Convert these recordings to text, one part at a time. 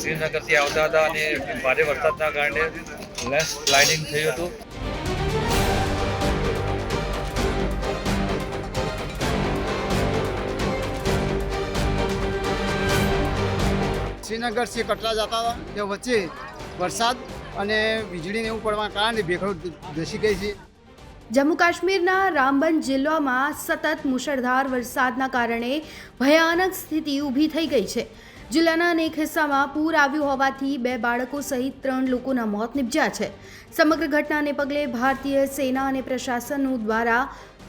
શ્રીનગરથી આવતા હતા અને ભારે વરસાદના કારણે લેન્ડ સ્લાઇડિંગ થયું હતું. શ્રીનગરથી કટરા જતા હતા તે વચ્ચે વરસાદ અને વીજળીને એવું પડવાના કારણે ભેખડો ધસી ગઈ છે. જમ્મુ કાશ્મીરના રામબન જિલ્લામાં સતત મુશળધાર વરસાદના કારણે ભયાનક સ્થિતિ ઊભી થઈ ગઈ છે. જિલ્લાના અનેક હિસ્સામાં પૂર આવ્યું હોવાથી બે બાળકો સહિત ત્રણ લોકોના મોત નિપજ્યા છે. સમગ્ર ઘટનાને પગલે ભારતીય સેના અને પ્રશાસનો દ્વારા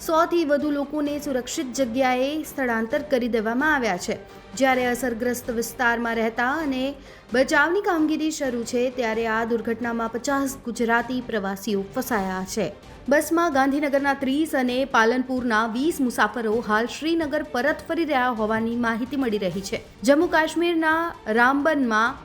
સોથી વધુ લોકોને સુરક્ષિત જગ્યાએ સ્થળાંતર કરી દેવામાં આવ્યા છે. જ્યારે અસરગ્રસ્ત વિસ્તારમાં રહેતા અને બચાવની કામગીરી શરૂ છે, ત્યારે આ દુર્ઘટનામાં પચાસ ગુજરાતી પ્રવાસીઓ ફસાયા છે. બસમાં ગાંધીનગરના ત્રીસ અને પાલનપુરના વીસ મુસાફરો હાલ શ્રીનગર પરત ફરી રહ્યા હોવાની માહિતી મળી રહી છે. જમ્મુ કાશ્મીરના રામબનમાં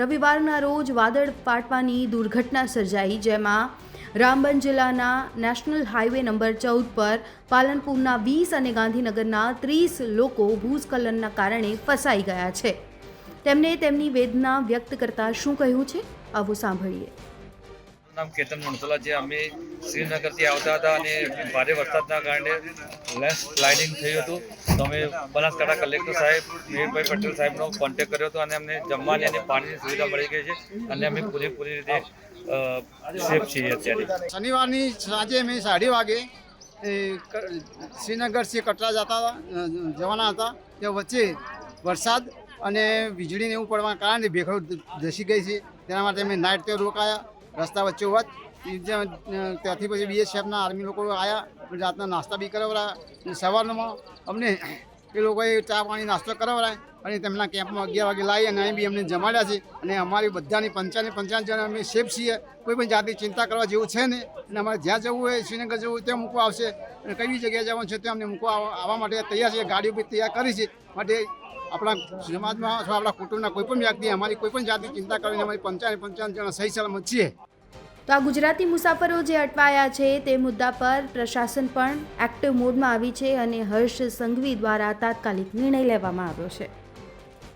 રવિવારના રોજ વાદળ ફાટવાની દુર્ઘટના સર્જાઈ, જેમાં રામબન જિલ્લાના નેશનલ હાઈવે નંબર ચૌદ પર પાલનપુરના વીસ અને ગાંધીનગરના ત્રીસ લોકો ભૂસ્ખલનના કારણે ફસાઈ ગયા છે. તેમણે તેમની વેદના વ્યક્ત કરતા શું કહ્યું છે? આવું સાંભળીએ. નામ કેતન મણસલા છે અમે શ્રીનગરથી આવતા હતા અને ભારે વરસાદના કારણે લેન્ડ સ્લાઇડિંગ થયું હતું. તો અમે બનાસકાંઠા કલેક્ટર સાહેબ, મેહરભાઈ પટેલ સાહેબનો કોન્ટેક્ટ કર્યો હતો અને અમને જમવાની અને પાણીની સુવિધા મળી ગઈ છે અને અમે પૂરેપૂરી રીતે સેફ છીએ અત્યારે. શનિવારની સાંજે અમે સાડી વાગે શ્રીનગરથી કટરા જતા જવાના હતા તે વચ્ચે વરસાદ અને વીજળીને એવું પડવાના કારણે ભેખડો ધસી ગઈ છે. તેના માટે અમે નાઇટ તે રોકાયા. રસ્તા વચ્ચે હોવા ત્યાંથી પછી બીએસએફના આર્મી લોકો આવ્યા રાતના નાસ્તા બી અને સવારમાં અમને એ લોકોએ ચા પાણી નાસ્તો કરાવડાય, અને તેમના કેમ્પમાં અગિયાર વાગે લાવી અને અહીં બી અમને જમાડ્યા છે. અને અમારી બધાની પંચાને પંચાવન જણ અમે સેફ છીએ. કોઈ પણ જાતની ચિંતા કરવા જેવું છે ને અને અમારે જ્યાં જવું હોય, શ્રીનગર જવું હોય, ત્યાં મૂકવા આવશે. અને કઈ જગ્યાએ જવાનું છે, ત્યાં અમને મૂકવા આવવા માટે તૈયાર છે. ગાડીઓ બી તૈયાર કરી છે. માટે આપણા સમાજમાં અથવા આપણા કુટુંબના કોઈ પણ વ્યક્તિ અમારી કોઈ પણ જાતની ચિંતા કરીને અમારી પંચાને પંચાવન જણા સહી સલામત છીએ તો આ ગુજરાતી મુસાફરો જે અટવાયા છે તે મુદ્દા પર પ્રશાસન પણ એક્ટિવ મોડમાં આવી છે અને હર્ષ સંઘવી દ્વારા તાત્કાલિક નિર્ણય લેવામાં આવ્યો છે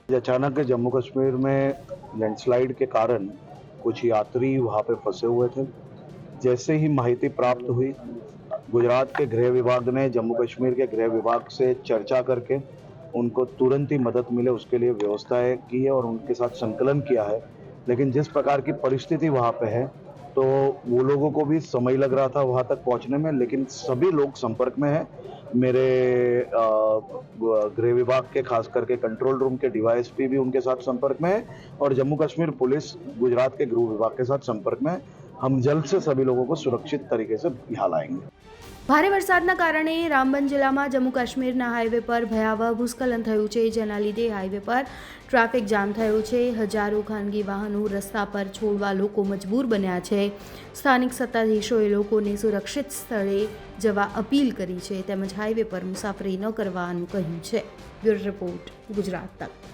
ये अचानक जम्मू कश्मीर में लैंडस्लाइड के कारण कुछ यात्री वहाँ पे फंसे हुए थे जैसे ही माहिती प्राप्त हुई गुजरात के गृह विभाग ने जम्मू कश्मीर के गृह विभाग से चर्चा करके उनको तुरंत ही मदद मिले, उसके लिए व्यवस्थाएँ की है और उनके साथ संकलन किया है। लेकिन जिस प्रकार की परिस्थिति वहाँ पे है तो वो लोगों को भी समय लग रहा था वहाँ तक पहुँचने में, लेकिन सभी लोग संपर्क में हैं। मेरे गृह विभाग के, खास करके कंट्रोल रूम के डीवाईएसपी भी उनके साथ संपर्क में है और जम्मू कश्मीर पुलिस गुजरात के गृह विभाग के साथ संपर्क में है। हम जल्द से सभी लोगों को सुरक्षित तरीके से यहाँ लाएँगे। ભારે વરસાદના કારણે રામબન જિલ્લામાં જમ્મુ કાશ્મીરના હાઈવે પર ભયાવહ ભૂસ્ખલન થયું છે. જેના લીધે હાઈવે પર ટ્રાફિક જામ થયું છે. હજારો ખાનગી વાહનો રસ્તા પર છોડવા લોકો મજબૂર બન્યા છે. સ્થાનિક સત્તાધીશોએ લોકોને સુરક્ષિત સ્થળે જવા અપીલ કરી છે. તેમજ હાઈવે પર મુસાફરી ન કરવાનું કહ્યું છે. બ્યુરો રિપોર્ટ ગુજરાત તક.